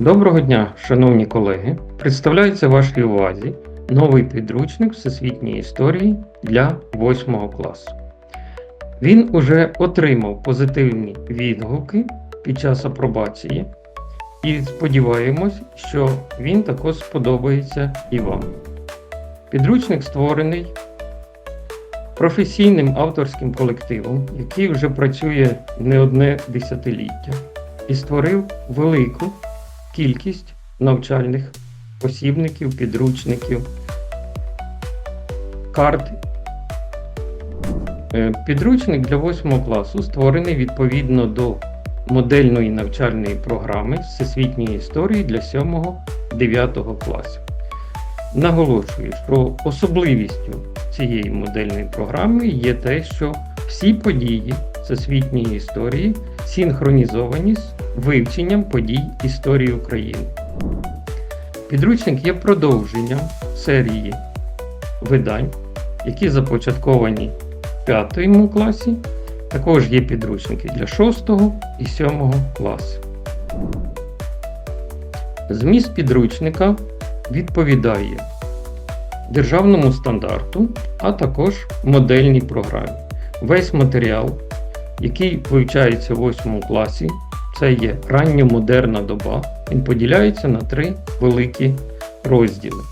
Доброго дня, шановні колеги! Представляється вашій увазі новий підручник Всесвітньої історії для 8 класу. Він уже отримав позитивні відгуки під час апробації і сподіваємось, що він також сподобається і вам. Підручник створений професійним авторським колективом, який вже працює не одне десятиліття, і створив велику кількість навчальних посібників, підручників, карт. Е, Підручник для 8 класу створений відповідно до модельної навчальної програми Всесвітньої історії для 7-9 класів. Наголошую, що особливістю цієї модельної програми є те, що всі події всесвітньої історії синхронізовані з вивченням подій історії України. Підручник є продовженням серії видань, які започатковані в 5 класі. Також є підручники для 6 і 7 класу. Зміст підручника відповідає державному стандарту, а також модельній програмі. Весь матеріал, який вивчається в 8 класі, це є ранньомодерна доба. Він поділяється на три великі розділи.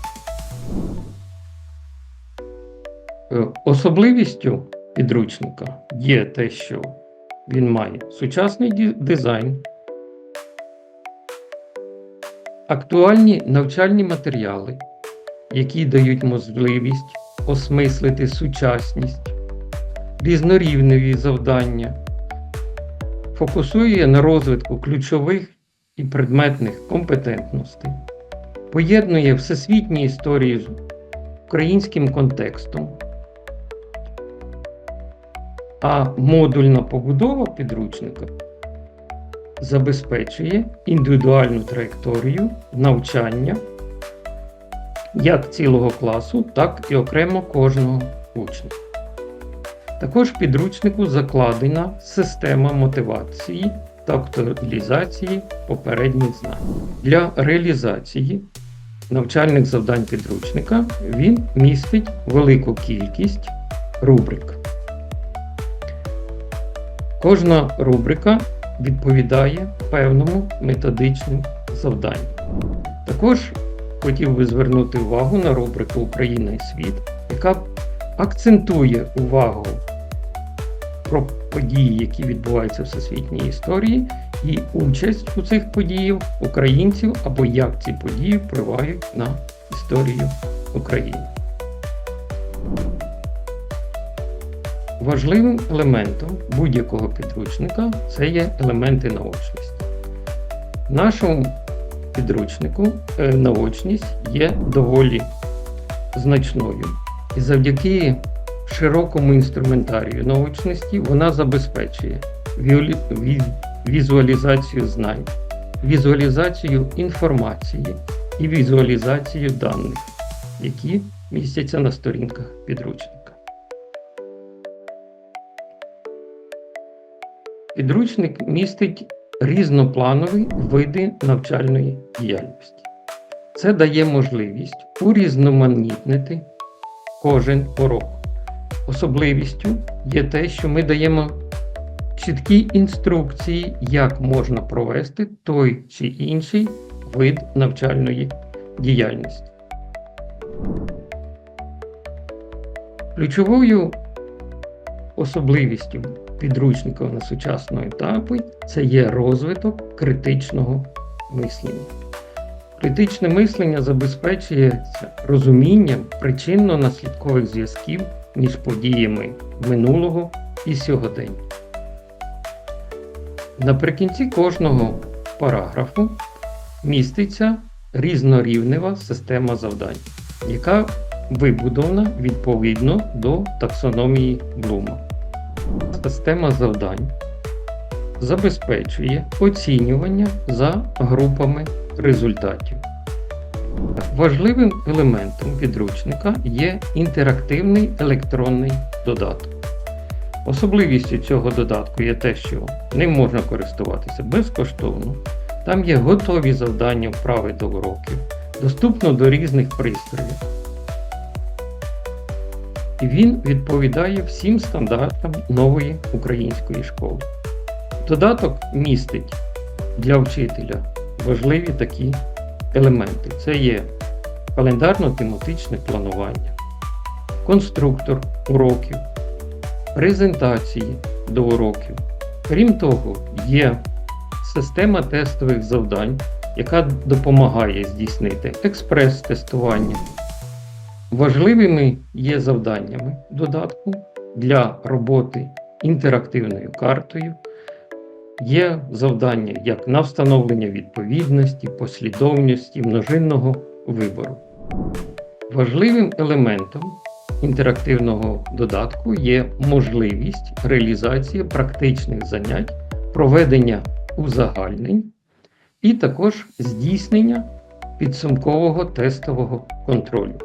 Е, Особливістю підручника є те, що він має сучасний дизайн, актуальні навчальні матеріали, які дають можливість осмислити сучасність, різнорівневі завдання, фокусує на розвитку ключових і предметних компетентностей, поєднує всесвітні історії з українським контекстом, а модульна побудова підручника забезпечує індивідуальну траєкторію навчання як цілого класу, так і окремо кожного учня. Також в підручнику закладена система мотивації та актуалізації попередніх знань. Для реалізації навчальних завдань підручника він містить велику кількість рубрик. Кожна рубрика відповідає певному методичному завданню. Також хотів би звернути увагу на рубрику Україна і світ, яка акцентує увагу про події, які відбуваються в всесвітній історії, і участь у цих подіях українців або як ці події впливають на історію України. Важливим елементом будь-якого підручника це є елементи наочності. В нашому підручнику е, наочність є доволі значною. І завдяки широкому інструментарію наочності вона забезпечує візуалізацію знань, візуалізацію інформації і візуалізацію даних, які містяться на сторінках підручника. Підручник містить різнопланові види навчальної діяльності. Це дає можливість урізноманітнити кожен урок. Особливістю є те, що ми даємо чіткі інструкції, як можна провести той чи інший вид навчальної діяльності. Ключовою особливістю підручника на сучасному етапі це є розвиток критичного мислення. Критичне мислення забезпечується розумінням причинно-наслідкових зв'язків між подіями минулого і сьогодення. Наприкінці кожного параграфу міститься різнорівнева система завдань, яка вибудована відповідно до таксономії Блума. Система завдань забезпечує оцінювання за групами результатів. Важливим елементом підручника є інтерактивний електронний додаток. Особливістю цього додатку є те, що ним можна користуватися безкоштовно. Там є готові завдання вправи до уроків, доступно до різних пристроїв. І він відповідає всім стандартам нової української школи. Додаток містить для вчителя важливі такі елементи. Це є календарно-тематичне планування, конструктор уроків, презентації до уроків. Крім того, є система тестових завдань, яка допомагає здійснити експрес-тестування. Важливими є завданнями додатку для роботи інтерактивною картою. Є завдання як на встановлення відповідності, послідовності, множинного вибору. Важливим елементом інтерактивного додатку є можливість реалізації практичних занять, проведення узагальнень і також здійснення підсумкового тестового контролю.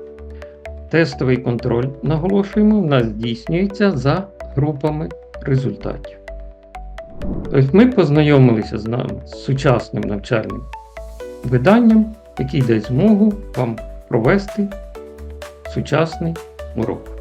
Тестовий контроль, наголошуємо, в нас здійснюється за групами результатів. Тобто ми познайомилися з нами з сучасним навчальним виданням, який дасть змогу вам провести сучасний урок.